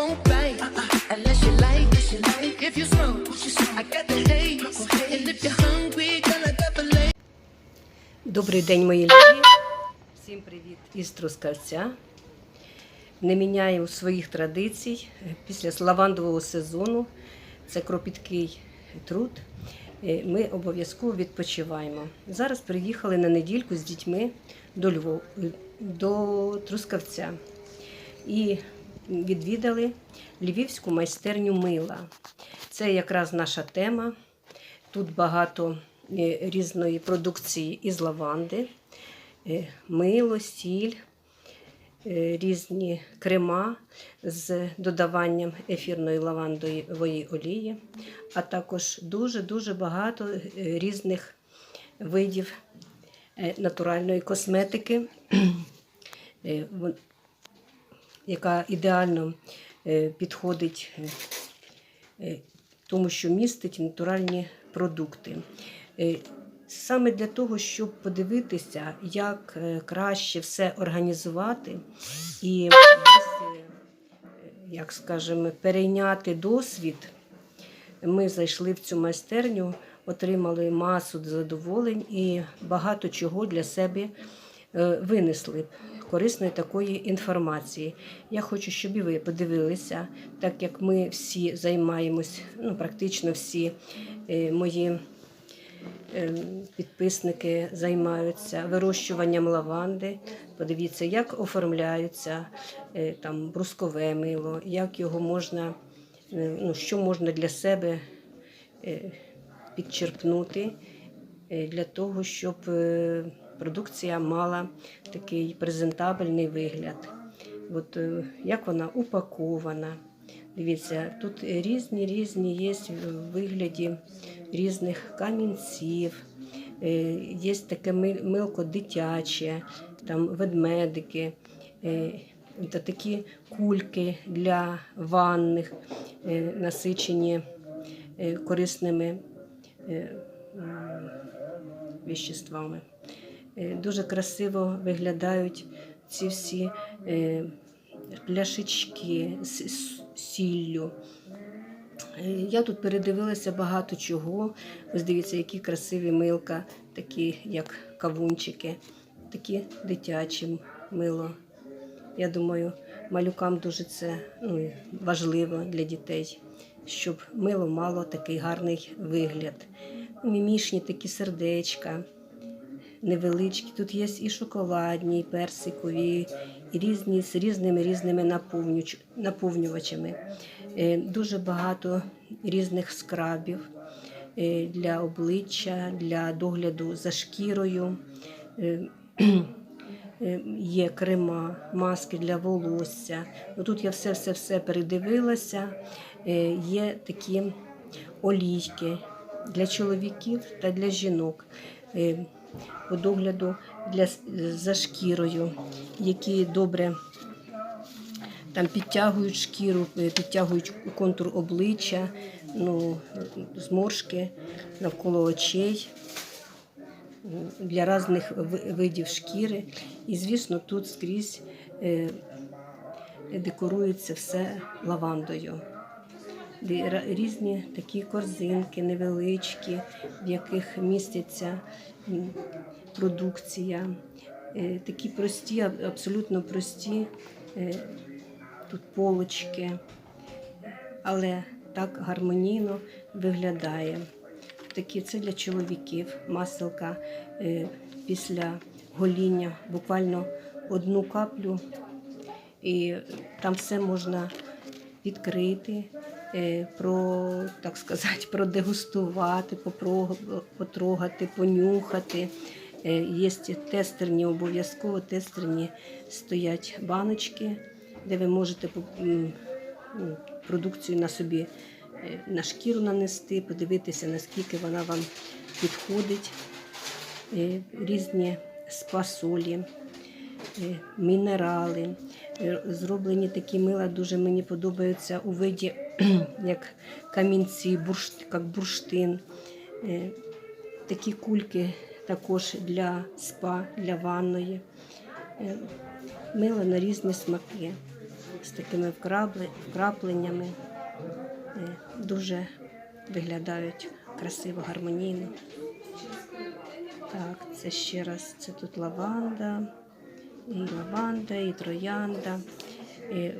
won't bite unless you like. If you smoke, I got the haze. And if you're hungry, girl, I got. Добрий день, мої любі. Всім привіт із Трускавця. Не міняю своїх традицій після лавандового сезону. Це кропіткий труд. Е, Ми обов'язково відпочиваємо. Зараз приїхали на недільку з дітьми до Львов, до Трускавця і відвідали львівську майстерню мила. Це якраз наша тема. Тут багато е, різної продукції із лаванди, е, мило, сіль, е, різні крема з додаванням ефірної лавандової олії, а також дуже-дуже багато різних видів натуральної косметики, яка ідеально е, підходить е, е, тому що містить натуральні продукти. Саме для того, щоб подивитися, як краще все організувати і як скажемо, перейняти досвід, ми зайшли в цю майстерню, отримали масу задоволень і багато чого для себе винесли корисної такої інформації. Я хочу, щоб і ви подивилися, так як ми всі займаємось, ну практично всі е, мої е, підписники займаються вирощуванням лаванди. Подивіться, як оформляються е, там брускове мило, як його можна, ну, що можна для себе підчерпнути для того, щоб продукція мала такий презентабельний вигляд. От е, як вона упакована. Дивіться, тут різні різні є в вигляді різних камінців. Е, Є таке милко дитяче, там ведмедики, е, та такі кульки для ванних, насичені корисними м, віществами. Е, Дуже красиво виглядають ці всі е, пляшечки з з сіллю. Е, Я тут передивилася багато чого. Ось дивіться, які красиві милка, такі як кавунчики, такі дитячі мило. Я думаю, малюкам дуже це ну, важливо для дітей, щоб мило мало такий гарний вигляд. Мімішні такі сердечка невеличкі. Тут є і шоколадні, і персикові, і різні з різними різними наповнювачами. Е, Дуже багато різних скрабів е, для обличчя, для догляду за шкірою. Е, Є крема, маски для волосся. Ну, Тут я все-все-все передивилася. Є такі олійки для чоловіків та для жінок. По догляду для, за шкірою, які добре там підтягують шкіру, е, підтягують контур обличчя, ну, зморшки навколо очей для різних видів шкіри. І, звісно, тут скрізь е, декорується все лавандою. Різні такі корзинки невеличкі, в яких міститься продукція. Е, Такі прості, абсолютно прості е, тут полочки, але так гармонійно виглядає. Такі це для чоловіків. Маселка е, після гоління, буквально одну каплю, і там все можна відкрити, про, так сказати, продегустувати, потрогати, понюхати. Е, Є тестерні, обов'язково тестерні стоять баночки, де ви можете ну, продукцію на собі е, на шкіру нанести, подивитися, наскільки вона вам підходить. Е, Різні спасолі, е, мінерали. Е, Зроблені такі мила, дуже мені подобаються у виді як камінці, буршт, як бурштин. Е, Такі кульки також для спа, для ванної. Е, Мила на різні смаки. з такими вкрапленнями. Е, Дуже виглядають красиво, гармонійно. Так, це ще раз, це тут лаванда, і лаванда, і троянда. І,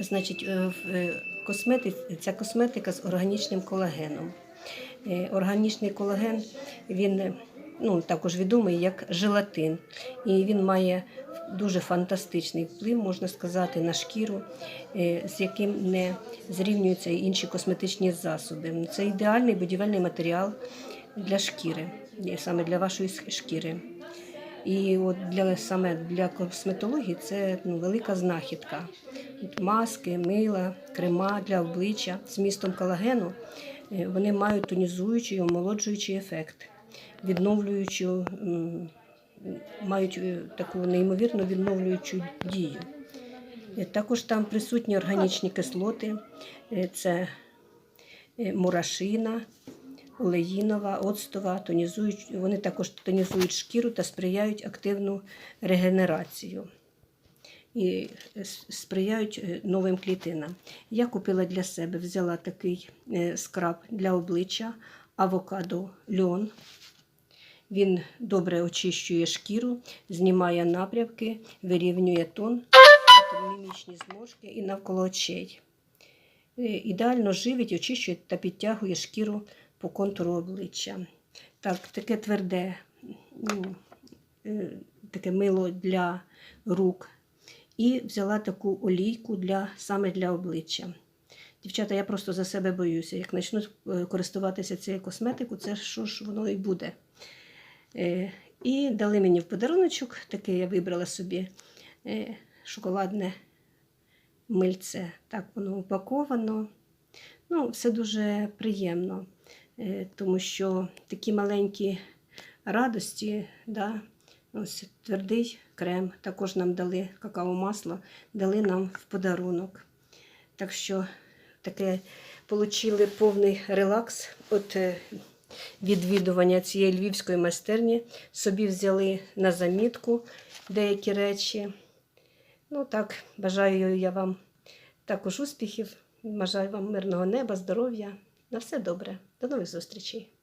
значить, е, е, косметиці, ця косметика з органічним колагеном. Е, Органічний колаген він ну, також відомий як желатин. І він має дуже фантастичний вплив, можна сказати, на шкіру, з яким не зрівнюються інші косметичні засоби. Це ідеальний будівельний матеріал для шкіри, саме для вашої шкіри. І от для саме для косметології це ну, велика знахідка. Маски, мила, крема для обличчя з містом колагену е, вони мають тонізуючий, омолоджуючий ефект, відновлюючу, мають е, таку неймовірно відновлюючу дію. Е, Також там присутні органічні кислоти, це мурашина, олеїнова, оцтова, тонізують, вони також тонізують шкіру та сприяють активну регенерацію і сприяють е, новим клітинам. Я купила для себе, взяла такий е, скраб для обличчя авокадо льон. Він добре очищує шкіру, знімає напрямки, вирівнює тон, мімічні зморшки і навколо очей. Е, Ідеально живить, очищує та підтягує шкіру по контуру обличчя. Так, таке тверде, ну, е, таке мило для рук. І взяла таку олійку для, саме для обличчя. Дівчата, я просто за себе боюся. Як почну е, користуватися цією косметикою, це що ж воно і буде. Е, І дали мені в подаруночок, таке я вибрала собі шоколадне мильце. Так воно упаковано. Ну, все дуже приємно, тому що такі маленькі радості, да, ось твердий крем, також нам дали какао-масло, дали нам в подарунок. Так що таке отримали повний релакс від е, відвідування цієї львівської майстерні. Собі взяли на замітку деякі речі. Ну так, бажаю я вам також успіхів. Бажаю вам мирного неба, здоров'я. На все добре. До нових зустрічей.